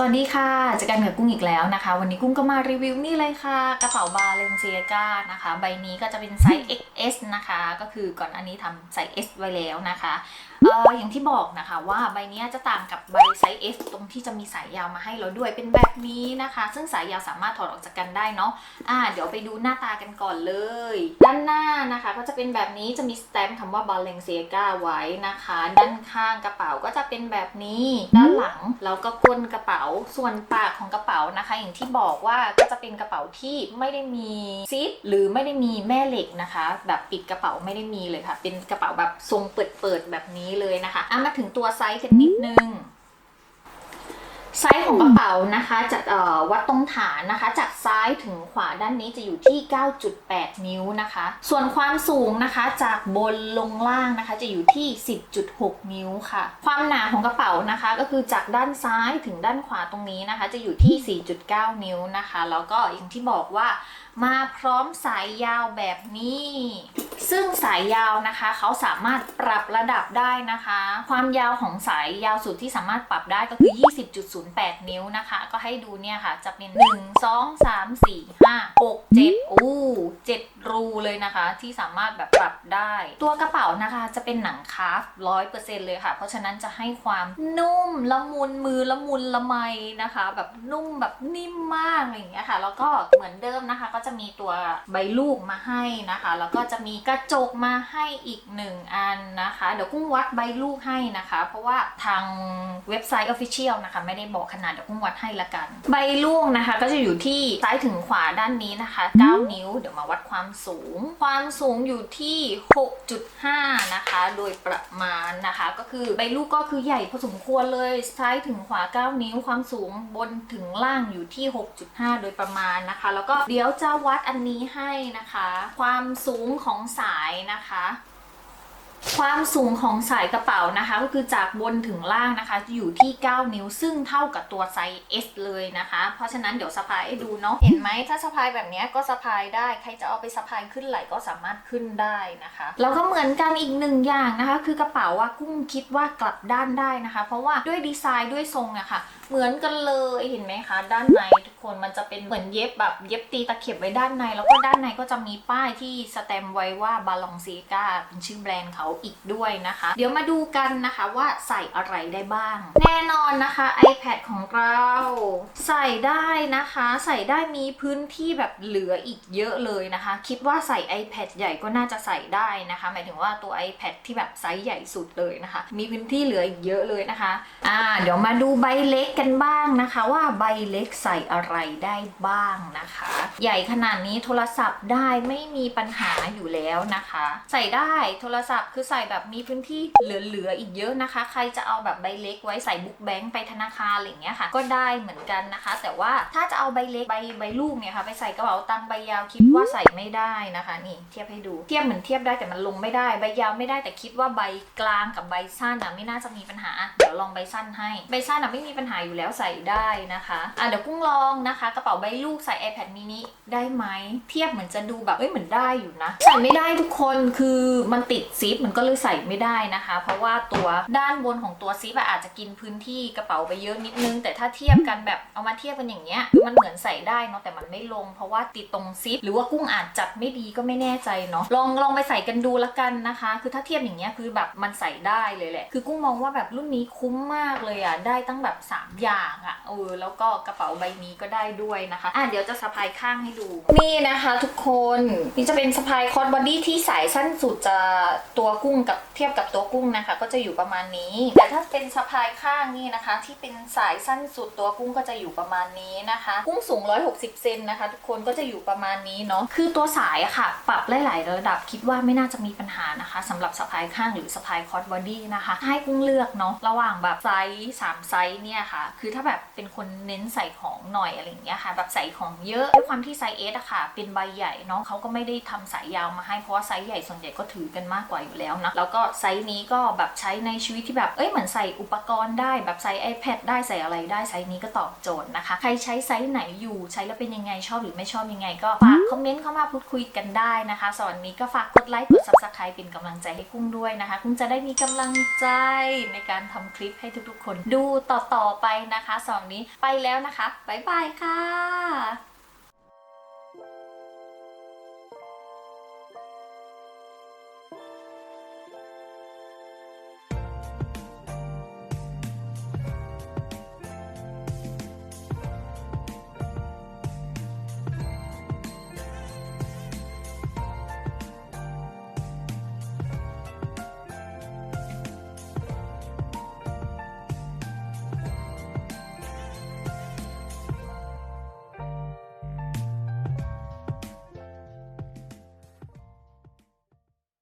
สวัสดีค่ะเจอกันกับกุ้งอีกแล้วนะคะ วันนี้กุ้งก็มารีวิวนี่เลยค่ะ กระเป๋าบาเลนเซียกานะคะ ใบนี้ก็จะเป็นไซส์ XS นะคะ ก็คือก่อนอันนี้ทำไซส์ S ไว้แล้วนะคะเอออย่างที่บอกนะคะว่าใบนี้จะต่างกับใบไซส์ S ตรงที่จะมีสายยาวมาให้เราด้วยเป็นแบบนี้นะคะ ซึ่งสายยาวสามารถถอดออกจากกันได้เนาะอ่าเดี๋ยวไปดูหน้าตากันก่อนเลย ด้านหน้านะคะ ก็จะเป็นแบบนี้จะมีสแตมป์คำว่า Balenciaga ไว้นะคะ ด้านข้างกระเป๋าก็จะเป็นแบบนี้ ด้านหลังแล้วก็ก้นกระเป๋าส่วนปากของกระเป๋านะคะ อย่างที่บอกว่าก็จะเป็นกระเป๋าที่ไม่ได้มีซิปหรือไม่ได้มีแม่เหล็กนะคะ แบบปิดกระเป๋าไม่ได้มีเลยค่ะ เป็นกระเป๋าแบบทรงเปิดๆแบบนี้เลยนะคะอะมาถึงตัวไซส์กันนิดนึง ไซส์ของกระเป๋านะคะจะวัดตรงฐานนะคะ จากซ้ายถึงขวาด้านนี้จะอยู่ที่ 9.8 นิ้วนะคะ ส่วนความสูงนะคะจากบนลงล่างนะคะจะอยู่ที่ 10.6 นิ้วค่ะ ความหนาของกระเป๋านะคะก็คือจากด้านซ้ายถึงด้านขวาตรงนี้นะคะ จะอยู่ที่ 4.9 นิ้วนะคะ แล้วก็อย่างที่บอกว่ามาพร้อมสายยาวแบบนี้ ซึ่งสายยาวนะคะเขาสามารถปรับระดับได้นะคะ ความยาวของสายยาวสุดที่สามารถปรับได้ก็คือ 20.08 นิ้วนะคะ ก็ให้ดูเนี่ยค่ะ จะเป็น 1 2 3 4 5 6 7อู้7รูเลยนะคะที่สามารถแบบปรับได้ ตัวกระเป๋านะคะจะเป็นหนังคาฟร้อยเปอร์เซ็นต์เลยค่ะ เพราะฉะนั้นจะให้ความนุ่มละมุนมือละมุนละไมนะคะ แบบนุ่มแบบนิ่มมากอะไรอย่างเงี้ยค่ะ แล้วก็เหมือนเดิมนะคะ ก็จะมีตัวใบลูกมาให้นะคะ แล้วก็จะมีกระจกมาให้อีกหนึ่งอันนะคะ เดี๋ยวกุ้งวัดใบลูกให้นะคะ เพราะว่าทางเว็บไซต์ Official นะคะ ไม่ได้บอกขนาดเดี๋ยวกุ้งวัดให้ละกัน ใบลูกนะคะ ก็จะอยู่ที่ซ้ายถึงขวาด้านนี้นะคะ 9 นิ้ว เดี๋ยวมาวัดความสูง ความสูงอยู่ที่ 6.5 นะคะ โดยประมาณนะคะ ก็คือใบลูกก็คือใหญ่พอสมควรเลยซ้ายถึงขวา 9 นิ้ว ความสูงบนถึงล่างอยู่ที่ 6.5 โดยประมาณนะคะ แล้วก็เดี๋ยวจะวัดอันนี้ให้นะคะ ความสูงของสายนะคะ ความสูงของสายกระเป๋านะคะ ก็คือจากบนถึงล่างนะคะ อยู่ที่ 9 นิ้วซึ่งเท่ากับตัวไซส์ S เลยนะคะ เพราะฉะนั้นเดี๋ยวสะพายให้ดูเนาะเห็นไหมถ้าสะพายแบบเนี้ยก็สะพายได้ ใครจะเอาไปสะพายขึ้นไหล่ก็สามารถขึ้นได้นะคะแล้วก็เหมือนกันอีกหนึ่งอย่างนะคะ คือกระเป๋าว่ากุ้งคิดว่ากลับด้านได้นะคะ เพราะว่าด้วยดีไซน์ด้วยทรงอะค่ะเหมือนกันเลยเห็นไหมคะ ด้านในทุกคนมันจะเป็นเหมือนเย็บแบบเย็บตีตะเข็บไว้ด้านใน แล้วก็ด้านในก็จะมีป้ายที่สแตมไว้ว่าบาลองซีกาเป็นชื่อแบรนด์เขาอีกด้วยนะคะ เดี๋ยวมาดูกันนะคะว่าใส่อะไรได้บ้าง แน่นอนนะคะ iPad ของเรา ใส่ได้นะคะ ใส่ได้มีพื้นที่แบบเหลืออีกเยอะเลยนะคะ คิดว่าใส่ iPad ใหญ่ก็น่าจะใส่ได้นะคะ หมายถึงว่าตัว iPad ที่แบบไซส์ใหญ่สุดเลยนะคะ มีพื้นที่เหลืออีกเยอะเลยนะคะ อ่า เดี๋ยวมาดูใบเล็กกันบ้างนะคะ ว่าใบเล็กใส่อะไรได้บ้างนะคะ ใหญ่ขนาดนี้โทรศัพท์ได้ไม่มีปัญหาอยู่แล้วนะคะ ใส่ได้โทรศัพท์คือใส่แบบมีพื้นที่เหลือๆอีกเยอะนะคะ ใครจะเอาแบบใบเล็กไว้ใส่บุ๊กแบงค์ไปธนาคารอะไรเงี้ยค่ะ ก็ได้เหมือนกันนะคะ แต่ว่าถ้าจะเอาใบเล็กใบใบลูกเนี่ยค่ะไปใส่กระเป๋าตังค์ใบยาวคิดว่าใส่ไม่ได้นะคะ นี่เทียบให้ดูเทียบเหมือนเทียบได้แต่มันลงไม่ได้ใบยาวไม่ได้แต่คิดว่าใบกลางกับใบสั้นอะไม่น่าจะมีปัญหาเดี๋ยวลองใบสั้นให้ ใบสั้นอะไม่มีปัญหาอยู่แล้วใส่ได้นะคะอะเดี๋ยวกุ้งลองนะคะ กระเป๋าใบลูกใส่ iPad mini ได้ไหม เทียบเหมือนจะดูแบบเอ้ยเหมือนได้อยู่นะ ใส่ไม่ได้ทุกคนคือมันติดซิปมันก็เลยใส่ไม่ได้นะคะ เพราะว่าตัวด้านบนของตัวซิปอาจจะกินพื้นที่กระเป๋าไปเยอะนิดนึง แต่ถ้าเทียบกันแบบเอามาเทียบกันอย่างเงี้ยมันเหมือนใส่ได้เนาะแต่มันไม่ลง เพราะว่าติดตรงซิปหรือว่ากุ้งอาจจัดไม่ดีก็ไม่แน่ใจเนาะลองลองไปใส่กันดูละกันนะคะ คือถ้าเทียบอย่างเงี้ยคือแบบมันใส่ได้เลยแหละ คือกุ้งมองว่าแบบรุ่นนี้คุ้มมากเลยอะได้ตั้งแบบ 3 อย่างอะเออแล้วก็กระเป๋าใบนี้ก็ได้ด้วยนะคะ อะเดี๋ยวจะสะพายข้างให้ดู นี่นะคะทุกคนนี่จะเป็นสะพายคอร์ดบอดี้ที่สายสั้นสุดจะตัวกุ้งกับเทียบกับตัวกุ้งนะคะ ก็จะอยู่ประมาณนี้ แต่ถ้าเป็นสะพายข้างนี่นะคะ ที่เป็นสายสั้นสุดตัวกุ้งก็จะอยู่ประมาณนี้นะคะ กุ้งสูง 160 เซนนะคะ ทุกคนก็จะอยู่ประมาณนี้เนาะคือตัวสายอะค่ะ ปรับหลายๆระดับคิดว่าไม่น่าจะมีปัญหานะคะสำหรับสะพายข้างหรือสะพายคอร์ดบอดี้นะคะ ให้กุ้งเลือกเนาะระหว่างแบบไซส์สามไซส์เนี่ยค่ะ คือถ้าแบบเป็นคนเน้นใส่ของหน่อยอะไรอย่างเงี้ยค่ะแบบใส่ของเยอะด้วยความที่ไซส์เอสอะค่ะ เป็นใบใหญ่เนาะเขาก็ไม่ได้ทำสายยาวมาให้เพราะว่าไซส์ใหญ่ส่วนใหญ่ก็ถือกันมากกว่าอยู่แล้วนะแล้วก็ไซส์นี้ก็แบบใช้ในชีวิตที่แบบเอ้ยเหมือนใส่อุปกรณ์ได้แบบใส่ iPad ได้ใส่อะไรได้ไซส์นี้ก็ตอบโจทย์นะคะ ใครใช้ไซส์ไหนอยู่ใช้แล้วเป็นยังไงชอบหรือไม่ชอบยังไง ก็ฝากคอมเมนต์เข้ามาพูดคุยกันได้นะคะสำหรับวันนี้ก็ฝากกดไลค์กด subscribe เป็นกำลังใจให้กุ้งด้วยนะคะกุ้งจะได้มีกำลังใจในการทำคลิปให้ทุกๆ คนดูต่อๆไปนะคะสำหรับวันนี้ไปแล้วนะคะบ๊ายบายค่ะ